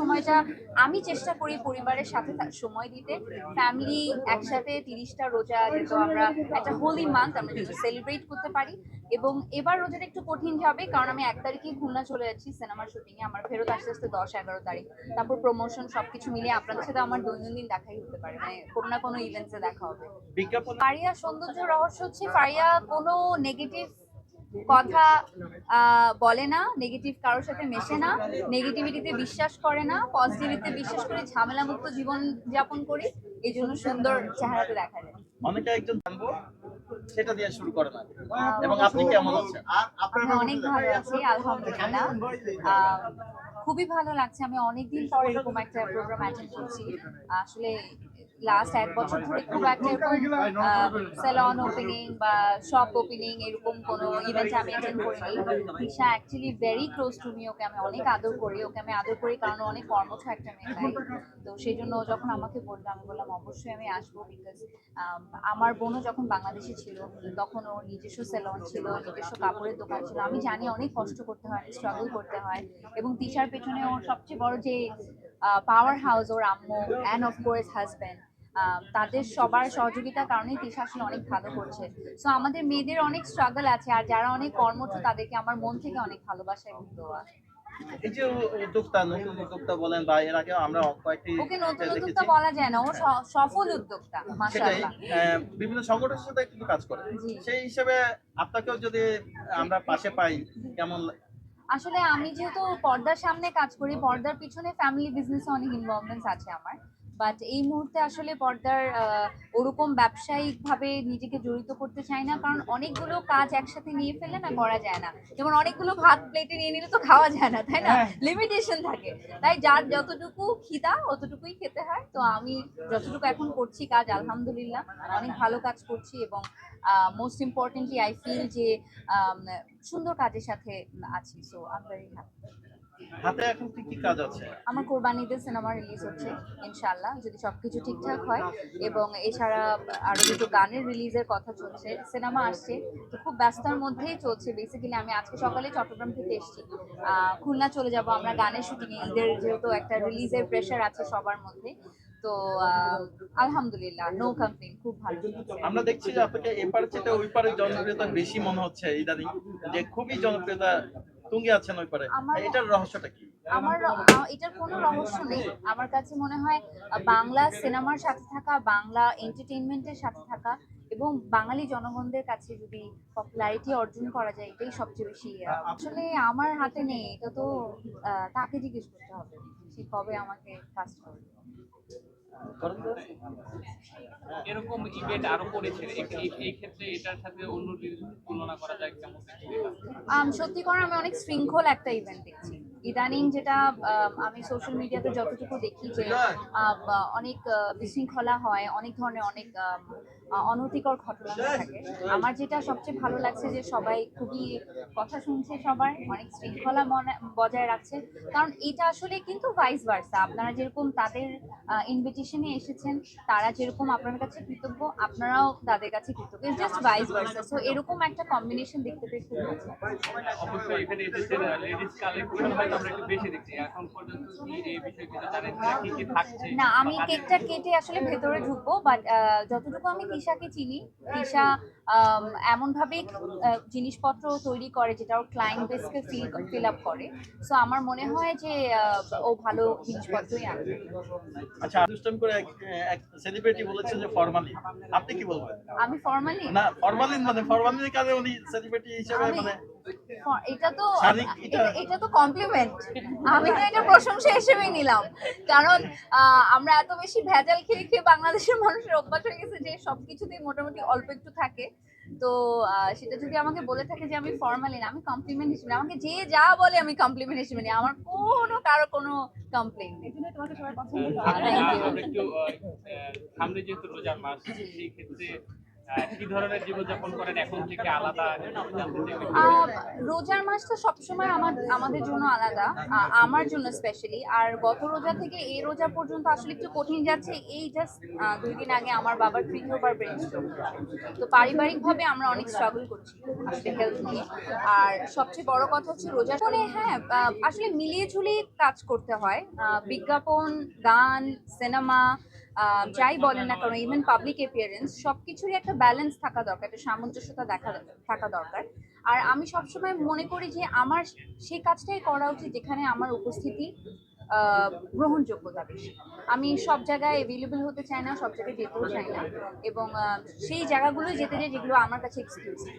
সময়টা আমি চেষ্টা করি পরিবারের সাথে সময় দিতে। ফ্যামিলি একসাথে তিরিশটা রোজা যেহেতু আমরা একটা হোলি মান্থ আমরা যেহেতু সেলিব্রেট করতে পারি। এবং এবার রোজাটা একটু কঠিন হবে কারণ আমি এক তারিখে খুলনা চলে যাচ্ছি সিনেমার শুটিং এ। আমার ফেরত আসতে আসতে দশ এগারো তারিখ। তারপর প্রমোশন সবকিছু মিলিয়ে আপনাদের সাথে আমার দৈনন্দিন দেখাই হতে পারে। মানে কোনো না কোনো ইভেন্টসে দেখা হবে। ফারিয়া সৌন্দর্য রহস্য হচ্ছে ফারিয়া কোনো নেগেটিভ কথা আহ, বলে না নেগেটিভ কারোর সাথে মেশে না নেগেটিভিটিতে বিশ্বাস করে না পজিটিভিটিতে বিশ্বাস করে ঝামেলা মুক্ত জীবন যাপন করি এই জন্য সুন্দর চেহারাতে দেখা যায়। অনেকে একজন জানব সেটা দিয়ে শুরু করে না। এবং আপনি কেমন আছেন? আমি অনেক ভালো আছি আলহামদুলিল্লাহ। আহ, খুবই ভালো লাগছে। আমি অনেকদিন পর এরকম একটা প্রোগ্রাম অ্যাটেন্ড করছি। আসলে লাস্ট এক বছর ধরে খুব একটা এরকম সেলন ওপেনিং বা শপ ওপেনিং এরকম কোনো ইভেন্ট আমি অ্যাটেন্ড করিনি। Disha actually very close to me okay আমি অনেক আদর করি, ওকে আমি আদর করি কারণ অনেক কর্মঠ একটা মেয়ে, তাই। তো সেই জন্য যখন আমাকে বলল, আমি বললাম, অবশ্যই আমি আসব বিকজ আমার বোনও যখন বাংলাদেশে ছিল, তখন ওর নিজস্ব সেলন ছিল, নিজস্ব কাপড়ের দোকান ছিল। আমি জানি অনেক কষ্ট করতে হয় স্ট্রাগল করতে হয় এবং তিশার পেছনে ওর সবচেয়ে বড় যে পাওয়ার হাউস ওর আম্মু অ্যান্ড অফ কোর্স হাজব্যান্ড তাদের সবার সহযোগিতার কারণেই আসলে অনেক ভালো করছে। সো আমাদের মেয়েদের অনেক স্ট্রাগল আছে আর যারা অনেক কর্মঠ তাদেরকে আমার মন থেকে অনেক ভালোবাসা এবং দোয়া। এই যে উদ্যোক্তা নতুন উদ্যোক্তা বলেন বা এর আগে আমরা কয়েকটি ওকে নতুন উদ্যোক্তা বলা যায় না ও সফল উদ্যোক্তা মাশাআল্লাহ। বিভিন্ন সংগঠনের সাথে কিন্তু কাজ করে। সেই হিসেবে আপনাকেও যদি আমরা পাশে পাই কেমন আসলে আমি যেহেতু পর্দার সামনে কাজ করি পর্দার পিছনে ফ্যামিলি বিজনেসে অনেক ইনভলভমেন্টস আছে আমার। বাট এই মুহূর্তে আসলে পর্দার ওরকম ব্যবসায়িক ভাবে নিজেকে জড়িত করতে চাই না। কারণ অনেকগুলো কাজ একসাথে নিয়ে ফেলে না করা যায় না। যেমন অনেকগুলো ভাত প্লেটে নিয়ে নিলে তো খাওয়া যায় না তাই না? লিমিটেশন থাকে। তাই যার যতটুকু খিদা অতটুকুই খেতে হয়। তো আমি যতটুকু এখন করছি কাজ আলহামদুলিল্লাহ অনেক ভালো কাজ করছি এবং মোস্ট ইম্পর্টেন্টলি আই ফিল যে আম, সুন্দর কাজের সাথে আছি। সো আই ভেরি হ্যাপি হাতে এখন কি কি কাজ আছে? আমার কোরবানিতে সিনেমা রিলিজ হচ্ছে ইনশাল্লাহ যদি সবকিছু ঠিকঠাক হয়। এবং এছাড়া আরও দুটো গানের রিলিজের কথা চলছে সিনেমা আসছে। তো খুব ব্যস্ততার মধ্যেই চলছে বেসিক্যালি আমি আজকে সকালে চট্টগ্রাম থেকে এসেছি। খুলনা চলে যাব আমরা গানের শুটিং ঈদের যেহেতু একটা রিলিজের প্রেশার আছে সবার মধ্যে। তো আহ, আলহামদুলিল্লাহ নো কমপ্লেন খুব ভালো। আমরা দেখছি যে আপনাকে এপার চেয়ে ওই পারে জনপ্রিয়তা বেশি মনে হচ্ছে ইদানিং যে খুবই জনপ্রিয়তা তুঙ্গে আছেন ওই পারে। এটার রহস্যটা কি? আমার এটার কোনো রহস্য নেই। আমার কাছে মনে হয় বাংলা সিনেমার সাথে থাকা বাংলা এন্টারটেইনমেন্টের সাথে থাকা এবং বাঙালি জনগণদের কাছে যদি পপুলারিটি অর্জন করা যায় এটাই সবচেয়ে বেশি আসলে আমার হাতে নেই। এটা তো তাকে জিজ্ঞেস করতে হবে। সে কবে আমাকে কাজ করবে? এরকম ইভেন্ট আরও এই- ক্ষেত্রে এটার সাথে অন্য তুলনা করা যায় কেমন আম, সত্যি করে আমি অনেক শৃঙ্খল একটা ইভেন্ট দেখছি। ইদানিং যেটা আম, সোশ্যাল মিডিয়াতে যতটুকু দেখি যে অনেক বিশৃঙ্খলা হয় অনেক ধরনের অনেক অনৈতিকর ঘটনা হয়ে থাকে। আমার যেটা সবচেয়ে ভালো লাগছে যে সবাই খুবই কথা শুনছে সবার অনেক শৃঙ্খলা মনে- বজায় রাখছে। কারণ এটা আসলে কিন্তু ভাইস ভার্সা আপনারা যেরকম তাদের ইনভিটেশনে এসেছেন তারা যেরকম আপনার কাছে কৃতজ্ঞ আপনারাও তাদের কাছে কৃতজ্ঞ। জাস্ট ভাইস ভার্সা সো এরকম একটা কম্বিনেশন দেখতে পেয়ে খুব ভালো লাগছে। অবশ্যই এখানে এসেছে লেডিস কালেকশন হয়তো আমরা একটু বেশি দেখছি। এখন পর্যন্ত কি এই বিষয়ে কিছু জানেন না কি কি থাকছে? না আমি কেকটা কেটে আসলে ভেতরে ঢুকবো বাট যতটুকু আমি তিশাকে চিনি। তিশা এমন ভাবে জিনিসপত্র তৈরি করে যেটা ওর ক্লায়েন্ট বেসকে ফিল ফিল আপ করে। সো আমার মনে হয় যে ও ভালো জিনিসপত্রই আনবে। আচ্ছা দুষ্টম করে এক সেলিব্রিটি বলেছে যে ফর্মালি আপনি কি বলবেন? আমি ফর্মালি না ফরমালিন মানে ফরমালিনের কাজে উনি সেলিব্রিটি হিসেবে মানে এটা তো এটা- তো কমপ্লিমেন্ট আমি তো এটা প্রশংসা হিসেবেই নিলাম। কারণ আহ, আমরা এত বেশি ভেজাল খেয়ে খেয়ে বাংলাদেশের মানুষের অভ্যাস হয়ে গেছে যে সবকিছুতেই মোটামুটি অল্প একটু থাকে। তো সেটা যদি আমাকে বলে থাকে যে আমি ফর্মালি না আমি কমপ্লিমেন্ট হিসেবে আমাকে যে যা বলে আমি কমপ্লিমেন্ট হিসেবে নিই। আমার কোনো কারও কোনো কমপ্লেন নেই। তোমাকে সবাই পছন্দ আমরা একটু আহ, রোজার মাসটা সবসময় আমার, আমাদের জন্য আলাদা আমার জন্য স্পেশালি আর গত রোজা থেকে এই রোজা পর্যন্ত আসলে একটু কঠিন যাচ্ছে, এই জাস্ট দুই দিন আগে আমার বাবার তৃতীয়বার ব্রেন স্ট্রোক তো পারিবারিকভাবে আমরা অনেক স্ট্রাগল করছি আসলে হেলথ নিয়ে। আর সবচেয়ে বড় কথা হচ্ছে রোজা মানে হ্যাঁ আসলে মিলিয়ে ঝুলিয়ে কাজ করতে হয়। বিজ্ঞাপন, গান সিনেমা যাই বলেন না কারণ ইভেন পাবলিক অ্যাপিয়ারেন্স সব কিছুরই একটা ব্যালেন্স থাকা দরকার, একটা সামঞ্জস্যতা দেখা, থাকা দরকার। আর আমি সবসময় মনে করি যে আমার সেই কাজটাই করা উচিত যেখানে আমার উপস্থিতি গ্রহণযোগ্যতা বেশি। আমি সব জায়গায় অ্যাভেলেবল হতে চাই না, সব জায়গায় যেতেও চাই না। এবং সেই জায়গাগুলোই যেতে চাই যেগুলো আমার কাছে এক্সক্লুসিভ